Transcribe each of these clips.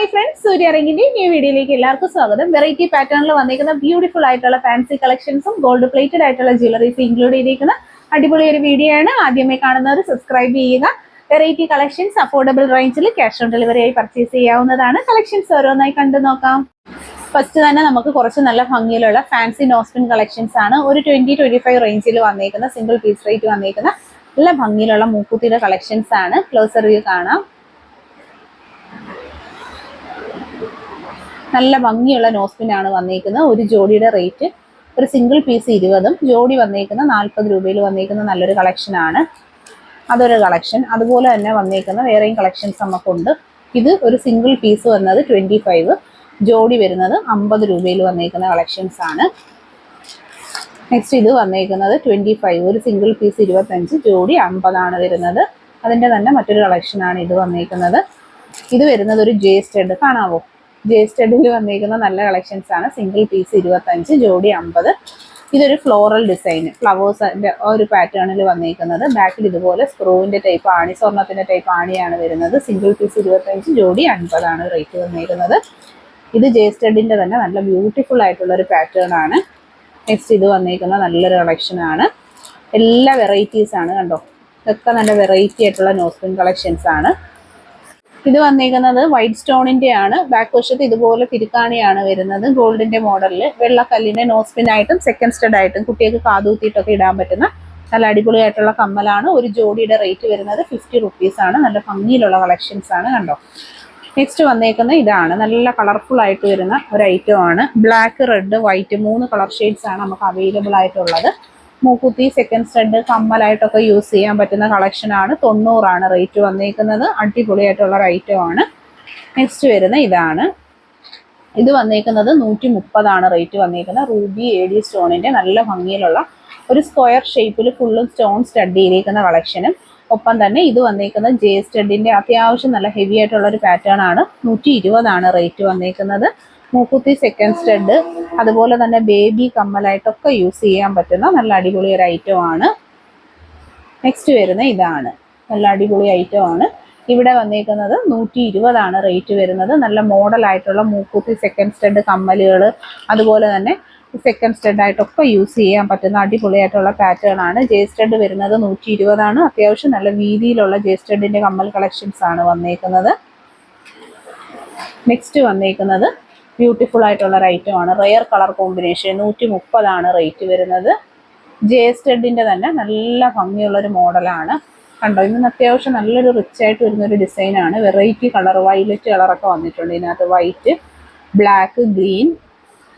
Hi friends സൂര്യ റിങ്ങിന്റെ new വീഡിയോയിലേക്ക് എല്ലാവർക്കും സ്വാഗതം. വെറൈറ്റി പാറ്റേണിൽ വന്നിരിക്കുന്ന ബ്യൂട്ടിഫുൾ ആയിട്ടുള്ള ഫാൻസി കളക്ഷൻസും ഗോൾഡ് പ്ലേറ്റഡ് ആയിട്ടുള്ള ജ്വല്ലറീസ് ഇൻക്ലൂഡ് ചെയ്തിരിക്കുന്ന അടിപൊളി ഒരു വീഡിയോ ആണ്. ആദ്യമേ കാണുന്നവർ സബ്സ്ക്രൈബ് ചെയ്യുക. വെറൈറ്റി കളക്ഷൻസ് അഫോർഡബിൾ റേഞ്ചിൽ ക്യാഷ് ഓൺ ഡെലിവറി ആയി പർച്ചേസ് ചെയ്യാവുന്നതാണ്. കളക്ഷൻസ് ഓരോന്നായി കണ്ടു നോക്കാം. ഫസ്റ്റ് തന്നെ നമുക്ക് കുറച്ച് നല്ല ഭംഗിയിലുള്ള ഫാൻസി നോസ്പിൻ കളക്ഷൻസ് ആണ്. ഒരു ട്വന്റി ട്വന്റി ഫൈവ് റേഞ്ചിൽ വന്നേക്കുന്ന സിംഗിൾ പീസ് റേറ്റ് വന്നേക്കുന്ന നല്ല ഭംഗിയിലുള്ള മൂക്കുത്തിയുടെ കളക്ഷൻസ് ആണ്. ക്ലോസർ വ്യൂ കാണാം. നല്ല ഭംഗിയുള്ള നോസ്പിനാണ് വന്നേക്കുന്നത്. ഒരു ജോഡിയുടെ റേറ്റ് ഒരു സിംഗിൾ പീസ് ഇരുപതും ജോഡി വന്നേക്കുന്ന നാൽപ്പത് രൂപയിൽ വന്നിരിക്കുന്ന നല്ലൊരു കളക്ഷനാണ് അതൊരു കളക്ഷൻ അതുപോലെ തന്നെ വന്നിരിക്കുന്ന വേറെയും കളക്ഷൻസ് നമുക്കുണ്ട്. ഇത് ഒരു സിംഗിൾ പീസ് വന്നത് ട്വന്റി ഫൈവ് ജോഡി വരുന്നത് അമ്പത് രൂപയിൽ വന്നിരിക്കുന്ന കളക്ഷൻസ് ആണ്. നെക്സ്റ്റ് ഇത് വന്നിരിക്കുന്നത് ട്വന്റി ഫൈവ് ഒരു സിംഗിൾ പീസ് ഇരുപത്തഞ്ച് ജോഡി അമ്പതാണ് വരുന്നത്. അതിന്റെ തന്നെ മറ്റൊരു കളക്ഷനാണ് ഇത് വന്നിരിക്കുന്നത് ഇത് വരുന്നത് ഒരു ജേ സ്റ്റെഡ് കാണാവോ? ജെ വന്നിരിക്കുന്ന നല്ല കളക്ഷൻസ് ആണ്. സിംഗിൾ പീസ് ഇരുപത്തഞ്ച് ജോഡി അമ്പത്. ഇതൊരു ഫ്ലോറൽ ഡിസൈൻ ഫ്ലവേഴ്സിന്റെ ഒരു പാറ്റേണിൽ വന്നിരിക്കുന്നത്. ബാക്കിൽ ഇതുപോലെ സ്ക്രൂവിന്റെ ടൈപ്പ് ആണി സ്വർണത്തിന്റെ ടൈപ്പ് ആണിയാണ് വരുന്നത്. സിംഗിൾ പീസ് ഇരുപത്തഞ്ച് ജോഡി അൻപതാണ് റേറ്റ് വന്നിരിക്കുന്നത്. ഇത് ജെ സ്റ്റഡിന്റെ തന്നെ നല്ല ബ്യൂട്ടിഫുൾ ആയിട്ടുള്ള ഒരു പാറ്റേൺ ആണ്. നെക്സ്റ്റ് ഇത് വന്നിരിക്കുന്ന നല്ലൊരു കളക്ഷൻ ആണ്. എല്ലാ വെറൈറ്റീസ് ആണ് കണ്ടോ? ഇതൊക്കെ നല്ല വെറൈറ്റി ആയിട്ടുള്ള നോസ്പിൻ കളക്ഷൻസ് ആണ്. ഇത് വന്നേക്കുന്നത് വൈറ്റ് സ്റ്റോണിന്റെ ആണ് ബാക്ക് വശത്ത് ഇതുപോലെ തിരുക്കാണിയാണ് വരുന്നത്. ഗോൾഡിന്റെ മോഡലിൽ വെള്ളക്കല്ലിന്റെ നോസ്പിൻ ആയിട്ടും സെക്കൻഡ് സ്റ്റഡ് ആയിട്ടും കുട്ടികൾക്ക് കാതൂത്തിയിട്ടൊക്കെ ഇടാൻ പറ്റുന്ന നല്ല അടിപൊളിയായിട്ടുള്ള കമ്മലാണ്. ഒരു ജോഡിയുടെ റേറ്റ് വരുന്നത് ഫിഫ്റ്റി റുപ്പീസ് ആണ്. നല്ല ഭംഗിയിലുള്ള കളക്ഷൻസ് ആണ് കണ്ടോ? നെക്സ്റ്റ് വന്നേക്കുന്ന ഇതാണ്. നല്ല കളർഫുൾ ആയിട്ട് വരുന്ന ഒരു ഐറ്റം ആണ്. ബ്ലാക്ക് റെഡ് വൈറ്റ് മൂന്ന് കളർ ഷെയ്ഡ്സ് ആണ് നമുക്ക് അവൈലബിൾ ആയിട്ടുള്ളത്. മൂക്കുത്തി സെക്കൻഡ് സ്റ്റഡ് കമ്മലായിട്ടൊക്കെ യൂസ് ചെയ്യാൻ പറ്റുന്ന കളക്ഷൻ ആണ്. തൊണ്ണൂറാണ് റേറ്റ് വന്നേക്കുന്നത്. അടിപൊളിയായിട്ടുള്ള ആണ്. നെക്സ്റ്റ് വരുന്ന ഇതാണ്. ഇത് വന്നേക്കുന്നത് നൂറ്റി മുപ്പതാണ് റേറ്റ് വന്നേക്കുന്നത് റൂബി എ ഡി സ്റ്റോണിന്റെ നല്ല ഭംഗിയിലുള്ള ഒരു സ്ക്വയർ ഷേപ്പിൽ ഫുള്ളും സ്റ്റോൺ സ്റ്റഡ് ചെയ്തിരിക്കുന്ന കളക്ഷനും ഒപ്പം തന്നെ ഇത് വന്നേക്കുന്നത് ജെ സ്റ്റഡിന്റെ അത്യാവശ്യം നല്ല ഹെവി ആയിട്ടുള്ള ഒരു പാറ്റേൺ ആണ്. നൂറ്റി ഇരുപതാണ് റേറ്റ് വന്നേക്കുന്നത്. മൂക്കുത്തി സെക്കൻഡ് സ്റ്റഡ് അതുപോലെ തന്നെ ബേബി കമ്മലായിട്ടൊക്കെ യൂസ് ചെയ്യാൻ പറ്റുന്ന നല്ല അടിപൊളി ഒരു ഐറ്റം ആണ്. നെക്സ്റ്റ് വരുന്ന ഇതാണ്. നല്ല അടിപൊളി ഐറ്റം ആണ്. ഇവിടെ വന്നേക്കുന്നത് നൂറ്റി ഇരുപതാണ് റേറ്റ് വരുന്നത്. നല്ല മോഡൽ ആയിട്ടുള്ള മൂക്കുത്തി സെക്കൻഡ് സ്റ്റഡ് കമ്മലുകൾ അതുപോലെ തന്നെ സെക്കൻഡ് സ്റ്റഡ് ആയിട്ടൊക്കെ യൂസ് ചെയ്യാൻ പറ്റുന്ന അടിപൊളിയായിട്ടുള്ള പാറ്റേൺ ആണ്. ജെ സ്റ്റഡ് വരുന്നത് നൂറ്റി ഇരുപതാണ് അത്യാവശ്യം നല്ല വീതിയിലുള്ള ജെ സ്റ്റഡിന്റെ കമ്മൽ കളക്ഷൻസ് ആണ് വന്നേക്കുന്നത്. നെക്സ്റ്റ് വന്നേക്കുന്നത് ബ്യൂട്ടിഫുൾ ആയിട്ടുള്ള ഒരു ആണ്. റെയർ കളർ കോമ്പിനേഷൻ നൂറ്റി മുപ്പതാണ് റേറ്റ് വരുന്നത്. ജെ സ്റ്റെഡിന്റെ തന്നെ നല്ല ഭംഗിയുള്ളൊരു മോഡലാണ്. കണ്ടോ ഇന്ന് അത്യാവശ്യം നല്ലൊരു റിച്ച് ആയിട്ട് വരുന്നൊരു ഡിസൈൻ ആണ്. വെറൈറ്റി കളർ വൈലറ്റ് കളറൊക്കെ വന്നിട്ടുണ്ട് ഇതിനകത്ത്. White black green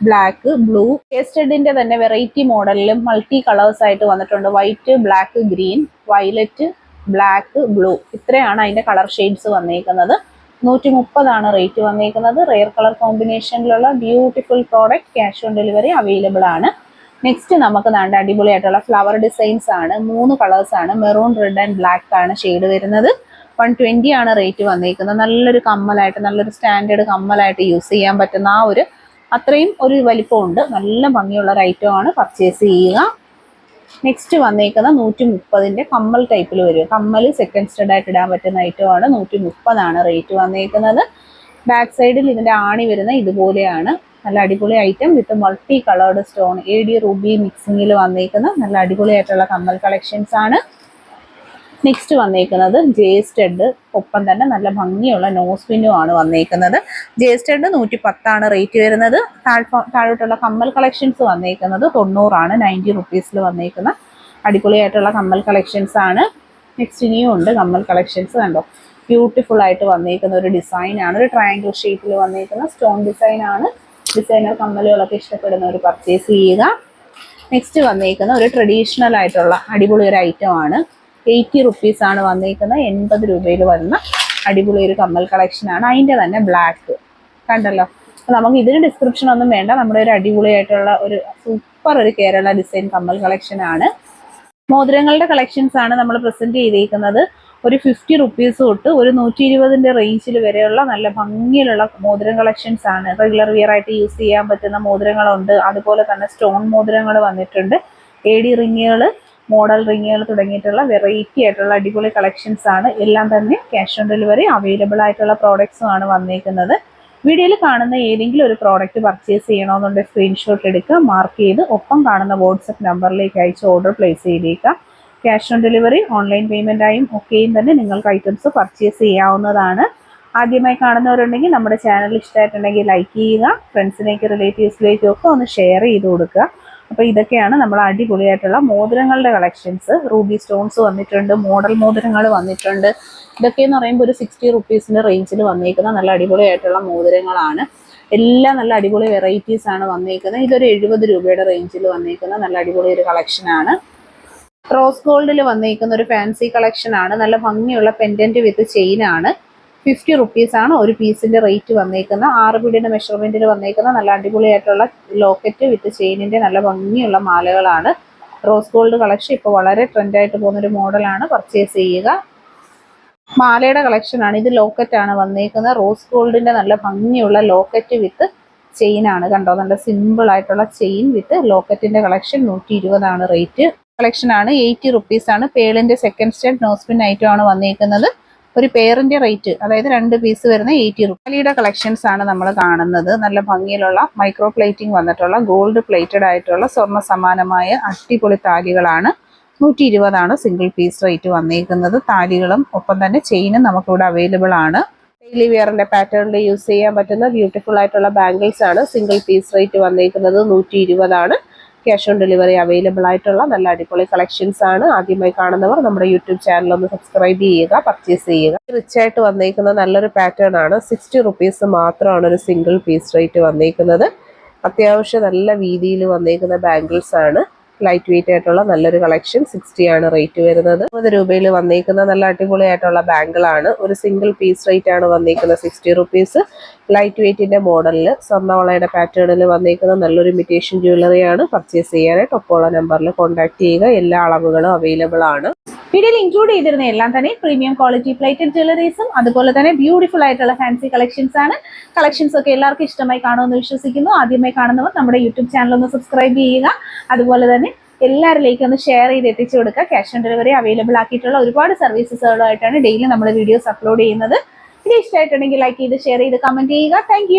black blue സ്റ്റഡിന്റെ തന്നെ വെറൈറ്റി മോഡലിലും മൾട്ടി കളേഴ്സ് ആയിട്ട് വന്നിട്ടുണ്ട്. White black green violet black blue ഇത്രയാണ് അതിന്റെ കളർ ഷെയ്ഡ്സ് വന്നേക്കുന്നത്. നൂറ്റി മുപ്പതാണ് റേറ്റ് വന്നിരിക്കുന്നത് rare colour കോമ്പിനേഷനിലുള്ള beautiful product cash on delivery available ആണ്. നെക്സ്റ്റ് നമുക്ക് നാണ്ട അടിപൊളിയായിട്ടുള്ള ഫ്ലവർ ഡിസൈൻസ് ആണ്. മൂന്ന് കളേഴ്സ് ആണ്. മെറൂൺ റെഡ് ആൻഡ് ബ്ലാക്ക് ആണ് ഷെയ്ഡ് വരുന്നത്. വൺ ട്വന്റി ആണ് റേറ്റ് വന്നിരിക്കുന്നത് നല്ലൊരു കമ്മലായിട്ട് നല്ലൊരു സ്റ്റാൻഡേർഡ് കമ്മലായിട്ട് യൂസ് ചെയ്യാൻ പറ്റുന്ന ആ ഒരു അത്രയും ഒരു വലിപ്പമുണ്ട്. നല്ല ഭംഗിയുള്ള ഒരു ഐറ്റം ആണ് പർച്ചേസ് ചെയ്യുക. നെക്സ്റ്റ് വന്നേക്കുന്ന നൂറ്റി മുപ്പതിന്റെ കമ്മൽ ടൈപ്പിൽ വരും കമ്മൽ സെക്കൻഡ് സ്റ്റഡ് ആയിട്ട് ഇടാൻ പറ്റുന്ന ഐറ്റം ആണ് നൂറ്റി മുപ്പതാണ് റേറ്റ് വന്നേക്കുന്നത് ബാക്ക് സൈഡിൽ ഇതിന്റെ ആണി വരുന്ന ഇതുപോലെയാണ്. നല്ല അടിപൊളി item with multi coloured stone A D ruby മിക്സിങ്ങിൽ വന്നേക്കുന്ന നല്ല അടിപൊളിയായിട്ടുള്ള കമ്മൽ കളക്ഷൻസ് ആണ്. നെക്സ്റ്റ് വന്നേക്കുന്നത് ജേസ്റ്റഡ് ഒപ്പം തന്നെ നല്ല ഭംഗിയുള്ള നോസ് പിന്നും ആണ് വന്നേക്കുന്നത്. ജേസ്റ്റഡ് നൂറ്റി പത്താണ് റേറ്റ് വരുന്നത്. താഴ് താഴോട്ടുള്ള കമ്മൽ കളക്ഷൻസ് വന്നേക്കുന്നത് തൊണ്ണൂറാണ് നയന്റി റുപ്പീസിൽ വന്നേക്കുന്ന അടിപൊളിയായിട്ടുള്ള കമ്മൽ കളക്ഷൻസ് ആണ്. നെക്സ്റ്റ് ഇനിയും ഉണ്ട് കമ്മൽ കളക്ഷൻസ് കണ്ടോ? ബ്യൂട്ടിഫുൾ ആയിട്ട് വന്നേക്കുന്ന ഒരു ഡിസൈൻ ആണ്. ഒരു ട്രയാങ്കിൾ ഷേപ്പിൽ വന്നേക്കുന്ന സ്റ്റോൺ ഡിസൈൻ ആണ്. ഡിസൈനർ കമ്മലുകളൊക്കെ ഇഷ്ടപ്പെടുന്നവർ പർച്ചേസ് ചെയ്യുക. നെക്സ്റ്റ് വന്നേക്കുന്ന ഒരു ട്രഡീഷണൽ ആയിട്ടുള്ള അടിപൊളി ഒരു ഐറ്റം ആണ്. എയ്റ്റി റുപ്പീസ് ആണ് വന്നേക്കുന്നത്. എൺപത് രൂപയിൽ വരുന്ന അടിപൊളി ഒരു കമ്മൽ കളക്ഷൻ ആണ്. അതിന്റെ തന്നെ ബ്ലാക്ക് കണ്ടല്ലോ? അപ്പോൾ നമുക്ക് ഇതിന് ഡിസ്ക്രിപ്ഷൻ ഒന്നും വേണ്ട. നമ്മുടെ ഒരു അടിപൊളിയായിട്ടുള്ള ഒരു സൂപ്പർ ഒരു കേരള ഡിസൈൻ കമ്മൽ കളക്ഷൻ ആണ്. മോതിരങ്ങളുടെ കളക്ഷൻസ് ആണ് നമ്മൾ പ്രസന്റ് ചെയ്തിരിക്കുന്നത് ഒരു ഫിഫ്റ്റി റുപ്പീസ് തൊട്ട് ഒരു നൂറ്റി ഇരുപതിന്റെ റേഞ്ചിൽ വരെയുള്ള നല്ല ഭംഗിയിലുള്ള മോതിരം കളക്ഷൻസ് ആണ്. റെഗുലർ വിയർ ആയിട്ട് യൂസ് ചെയ്യാൻ പറ്റുന്ന മോതിരങ്ങളുണ്ട്. അതുപോലെ തന്നെ സ്റ്റോൺ മോതിരങ്ങൾ വന്നിട്ടുണ്ട്. എ ഡി റിങ്ങുകൾ മോഡൽ റിങ്ങുകൾ തുടങ്ങിയിട്ടുള്ള വെറൈറ്റി ആയിട്ടുള്ള അടിപൊളി കളക്ഷൻസ് ആണ്. എല്ലാം തന്നെ ക്യാഷ് ഓൺ ഡെലിവറി അവൈലബിൾ ആയിട്ടുള്ള പ്രോഡക്ട്സും ആണ് വന്നേക്കുന്നത്. വീഡിയോയിൽ കാണുന്ന ഏതെങ്കിലും ഒരു പ്രോഡക്റ്റ് പർച്ചേസ് ചെയ്യണമെന്നുണ്ടെങ്കിൽ സ്ക്രീൻഷോട്ട് എടുക്കുക മാർക്ക് ചെയ്ത് ഒപ്പം കാണുന്ന വാട്സപ്പ് നമ്പറിലേക്ക് അയച്ച് ഓർഡർ പ്ലേസ് ചെയ്തേക്കുക. ക്യാഷ് ഓൺ ഡെലിവറി ഓൺലൈൻ പേയ്മെന്റായും ഒക്കെയും തന്നെ നിങ്ങൾക്ക് ഐറ്റംസ് പർച്ചേസ് ചെയ്യാവുന്നതാണ്. ആദ്യമായി കാണുന്നവരുണ്ടെങ്കിൽ നമ്മുടെ ചാനൽ ഇഷ്ടമായിട്ടുണ്ടെങ്കിൽ ലൈക്ക് ചെയ്യുക ഫ്രണ്ട്സിലേക്ക് റിലേറ്റീവ്സിലേക്കും ഒക്കെ ഒന്ന് ഷെയർ ചെയ്ത് കൊടുക്കുക. അപ്പോൾ ഇതൊക്കെയാണ് നമ്മൾ അടിപൊളിയായിട്ടുള്ള മോതിരങ്ങളുടെ കളക്ഷൻസ് റൂബി സ്റ്റോൺസ് വന്നിട്ടുണ്ട് മോഡൽ മോതിരങ്ങൾ വന്നിട്ടുണ്ട്. ഇതൊക്കെ എന്ന് പറയുമ്പോൾ ഒരു സിക്സ്റ്റി റുപ്പീസിന്റെ റേഞ്ചിൽ വന്നേക്കുന്ന നല്ല അടിപൊളിയായിട്ടുള്ള മോതിരങ്ങളാണ്. എല്ലാം നല്ല അടിപൊളി വെറൈറ്റീസ് ആണ് വന്നേക്കുന്നത്. ഇതൊരു എഴുപത് രൂപയുടെ റേഞ്ചിൽ വന്നേക്കുന്ന നല്ല അടിപൊളി ഒരു കളക്ഷനാണ് റോസ് ഗോൾഡിൽ വന്നേക്കുന്ന ഒരു ഫാൻസി കളക്ഷൻ ആണ്. നല്ല ഭംഗിയുള്ള പെൻഡന്റ് വിത്ത് ചെയിൻ ആണ്. ഫിഫ്റ്റി റുപ്പീസ് ആണ് ഒരു പീസിന്റെ റേറ്റ് വന്നേക്കുന്നത്. ആറ് പീടിയുടെ മെഷർമെന്റിൽ വന്നേക്കുന്ന നല്ല അടിപൊളിയായിട്ടുള്ള ലോക്കറ്റ് വിത്ത് ചെയിനിന്റെ നല്ല ഭംഗിയുള്ള മാലകളാണ്. റോസ് ഗോൾഡ് കളക്ഷൻ ഇപ്പോൾ വളരെ ട്രെൻഡായിട്ട് പോകുന്ന ഒരു മോഡലാണ് പർച്ചേസ് ചെയ്യുക. മാലയുടെ കളക്ഷൻ ആണ്. ഇത് ലോക്കറ്റ് ആണ് വന്നേക്കുന്നത്. റോസ് ഗോൾഡിന്റെ നല്ല ഭംഗിയുള്ള ലോക്കറ്റ് വിത്ത് ചെയിൻ ആണ്. കണ്ടോ? നല്ല സിമ്പിൾ ആയിട്ടുള്ള ചെയിൻ വിത്ത് ലോക്കറ്റിന്റെ കളക്ഷൻ നൂറ്റി ഇരുപതാണ് റേറ്റ്. കളക്ഷൻ ആണ് എയ്റ്റി റുപ്പീസ് ആണ്. പേളിന്റെ സെക്കൻഡ് സ്റ്റെഡ് നോസ്പിൻ ഐറ്റം ആണ് വന്നേക്കുന്നത്. ഒരു പെയറിന്റെ റേറ്റ് അതായത് രണ്ട് പീസ് വരുന്ന എയ്റ്റി റുപ്പാലിയുടെ കളക്ഷൻസ് ആണ് നമ്മൾ കാണുന്നത്. നല്ല ഭംഗിയിലുള്ള മൈക്രോ പ്ലേറ്റിംഗ് വന്നിട്ടുള്ള ഗോൾഡ് പ്ലേറ്റഡ് ആയിട്ടുള്ള സ്വർണ സമാനമായ അടിപൊളി താലികളാണ്. നൂറ്റി ഇരുപതാണ് സിംഗിൾ പീസ് റേറ്റ് വന്നേക്കുന്നത്. താലികളും ഒപ്പം തന്നെ ചെയിനും നമുക്കിവിടെ അവൈലബിൾ ആണ്. ഡെയിലി വെയറിന്റെ പാറ്റേണിൽ യൂസ് ചെയ്യാൻ പറ്റുന്ന ബ്യൂട്ടിഫുൾ ആയിട്ടുള്ള ബാംഗിൾസ് ആണ് സിംഗിൾ പീസ് റേറ്റ് വന്നേക്കുന്നത്. നൂറ്റി ഇരുപതാണ് ക്യാഷ് ഓൺ ഡെലിവറി അവൈലബിൾ ആയിട്ടുള്ള നല്ല അടിപൊളി കളക്ഷൻസ് ആണ്. ആദ്യമായി കാണുന്നവർ നമ്മുടെ യൂട്യൂബ് ചാനൽ ഒന്ന് സബ്സ്ക്രൈബ് ചെയ്യുക പർച്ചേസ് ചെയ്യുക. റിച്ച് ആയിട്ട് വന്നേക്കുന്ന നല്ലൊരു പാറ്റേൺ ആണ്. സിക്സ്റ്റി റുപ്പീസ് മാത്രമാണ് ഒരു സിംഗിൾ പീസ് റേറ്റ് വന്നേക്കുന്നത്. അത്യാവശ്യം നല്ല വീതിയിൽ വന്നേക്കുന്ന ബാംഗിൾസ് ആണ്. ലൈറ്റ് വെയിറ്റ് ആയിട്ടുള്ള നല്ലൊരു കളക്ഷൻ സിക്സ്റ്റി ആണ് റേറ്റ് വരുന്നത്. മുപ്പത് രൂപയിൽ വന്നേക്കുന്ന നല്ല അടിപൊളിയായിട്ടുള്ള ബാങ്കിളാണ് ഒരു സിംഗിൾ പീസ് റേറ്റ് ആണ് വന്നേക്കുന്നത് സിക്സ്റ്റി റുപ്പീസ് ലൈറ്റ് വെയിറ്റിന്റെ മോഡലിൽ സ്വർണവളയുടെ പാറ്റേണിൽ വന്നേക്കുന്ന നല്ലൊരു ഇമിറ്റേഷൻ ജ്വല്ലറിയാണ് പർച്ചേസ് ചെയ്യാനായിട്ട് ഒപ്പമുള്ള നമ്പറിൽ കോൺടാക്ട് ചെയ്യുക. എല്ലാ അളവുകളും അവൈലബിൾ ആണ്. വീഡിയോയിൽ ഇൻക്ലൂഡ് ചെയ്തിരുന്ന എല്ലാം തന്നെ പ്രീമിയം ക്വാളിറ്റി പ്ലേറ്റഡ് ജ്വല്ലറീസും അതുപോലെ തന്നെ ബ്യൂട്ടിഫുൾ ആയിട്ടുള്ള ഫാൻസി കളക്ഷൻസ് ആണ്. കളക്ഷൻസ് ഒക്കെ എല്ലാവർക്കും ഇഷ്ടമായി കാണുമെന്ന് വിശ്വസിക്കുന്നു. ആദ്യമായി കാണുന്നവർ നമ്മുടെ യൂട്യൂബ് ചാനൽ ഒന്ന് സബ്സ്ക്രൈബ് ചെയ്യുക. അതുപോലെ തന്നെ എല്ലാവരിലേക്കും ഒന്ന് ഷെയർ ചെയ്ത് എത്തിച്ചു കൊടുക്കുക. ക്യാഷ് ഓൺ ഡെലിവറി അവൈലബിൾ ആക്കിയിട്ടുള്ള ഒരുപാട് സർവീസസുകളുമായിട്ടാണ് ഡെയിലി നമ്മൾ വീഡിയോസ് അപ്ലോഡ് ചെയ്യുന്നത്. ഇനി ഇഷ്ടമായിട്ടുണ്ടെങ്കിൽ ലൈക്ക് ചെയ്ത് ഷെയർ ചെയ്ത് കമന്റ് ചെയ്യുക. താങ്ക്